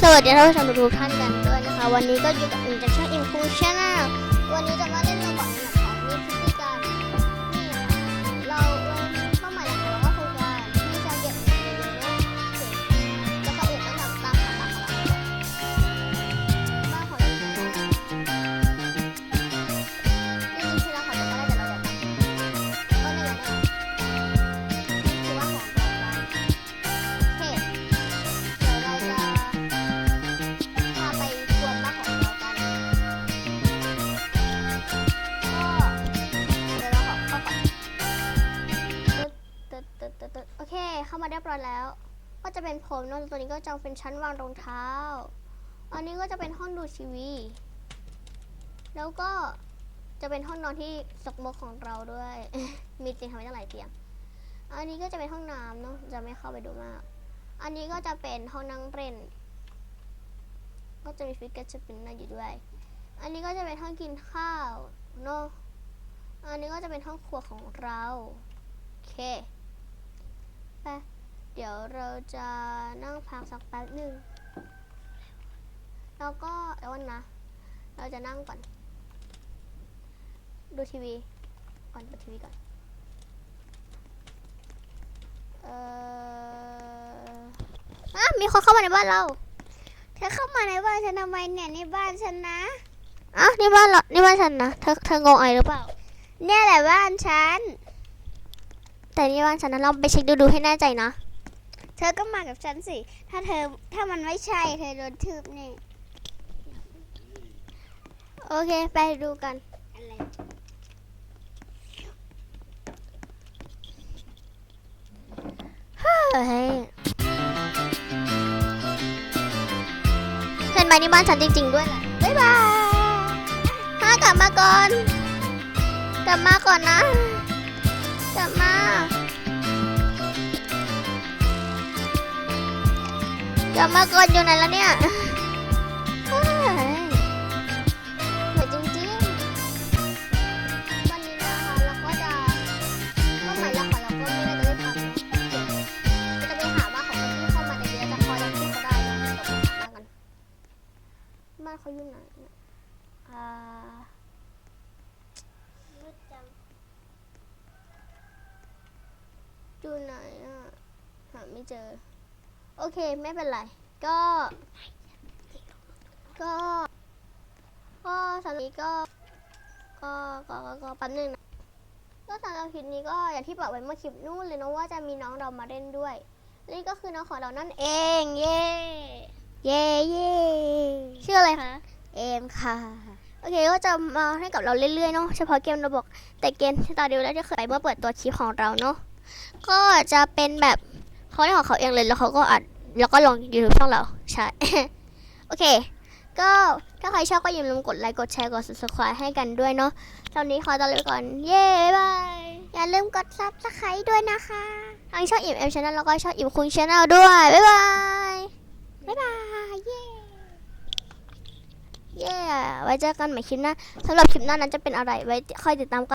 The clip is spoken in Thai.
สวัสดีท่านผู้ชมทุกท่านกันด้วยนะคะ วันนี้ก็อยู่กับอินจากช่องอินฟูชั่นวันนี้จะมาเล่น มาเรียบร้อยแล้ว ก็จะเป็นผมนอะตัวนี้ก็จะเป็นชั้นวางรองเท้า อันนี้ก็จะเป็นห้องดูทีวี แล้วก็จะเป็นห้องนอนที่สกมกของเราด้วย มีเตียงทำไว้ตั้งหลายเตียง อันนี้ก็จะเป็นห้องน้ำเนาะ จะไม่เข้าไปดูมาก อันนี้ก็จะเป็นห้องนั่งเล่น ก็จะมีฟิกเกอร์สปินนอร์อยู่ด้วย อันนี้ก็จะเป็นห้องกินข้าวเนาะ อันนี้ก็จะเป็นห้องครัวของเรา โอเค ไป เดี๋ยวเราจะนั่งพักสักแป๊บหนึ่งแล้วก็เดี๋ยวก่อนนะ เราจะนั่งก่อน ดูทีวี ก่อนเปิดทีวีก่อน เอ่ออะมีคนเข้ามาในบ้านเราเธอเข้ามาในบ้านฉันทำไมเนี่ยในบ้านฉันนะอะนี่บ้านเรานี่บ้านฉันนะเธอเธองงอะไรหรือเปล่า เนี่ยแหละบ้านฉัน แต่นี่บ้านฉันนะลองไปเช็คดูดูให้แน่ใจนะ เธอก็มากับฉันสิ ถ้าเธอถ้ามันไม่ใช่ เธอโดนทืบแน่โอเค ไปดูกันอะไรเฮ้ยเห็นไหมนี่บ้านฉันจริง ๆ ด้วยแหละบ๊ายบายฮ่ากลับมาก่อน กลับมาก่อนนะ กลับมาก่อนอยู่ไหนแล้วเนี่ยเฮ้ยเหมือนจริงๆ วันนี้นะคะเราก็จะเป้าหมายหลักขอเราก็ไม่น่าจะได้ทำเนอะจะไปหาบ้าของคนที่เข้ามาในนี้จะคอยรับที่เขาได้เนะเราไปหาบ้านกันบ้านเขาอยู่ไหนอ่าอยู่ไหนอะ หาไม่เจอ โอเคไม่เป็นไร ก็ ก็ ก็สำหรับนี้ก็ ก็ก็ก็แป๊บนึงนะก็สำหรับคลิปนี้ก็อย่างที่บอกไว้เมื่อคลิปนู่นเลยนะว่าจะมีน้องเรามาเล่นด้วย นี่ก็คือน้องของเรานั่นเอง เย่เย่เย่ชื่ออะไรคะ เอมค่ะ โอเคก็จะมาให้กับเราเรื่อยๆเนาะเฉพาะเกมเราบอกแต่เกมที่ตาดิวแล้วที่เคยไปเมื่อเปิดตัวคลิปของเราเนาะก็จะเป็นแบบ เขาเล่นของเขาเองเลยแล้วเขาก็อัดแล้วก็ลงยูทูบช่องเรา ใช่ โอเค ก็ถ้าใครชอบก็อย่าลืมกดไลค์กดแชร์กด subscribe ให้กันด้วยเนาะตอนนี้ขอตัวลาไปก่อน เย้บายบายอย่าลืมกดซับสไครต์ด้วยนะคะ ทางช่องอิ่มเอ็มชาแนลแล้วก็ช่องอิ่มคุงชาแนลด้วย บ๊ายบาย บ๊ายบาย เย้ เย้ ไว้เจอกันใหม่คลิปหน้าสำหรับคลิปหน้านั้นจะเป็นอะไรไว้ค่อยติดตามกัน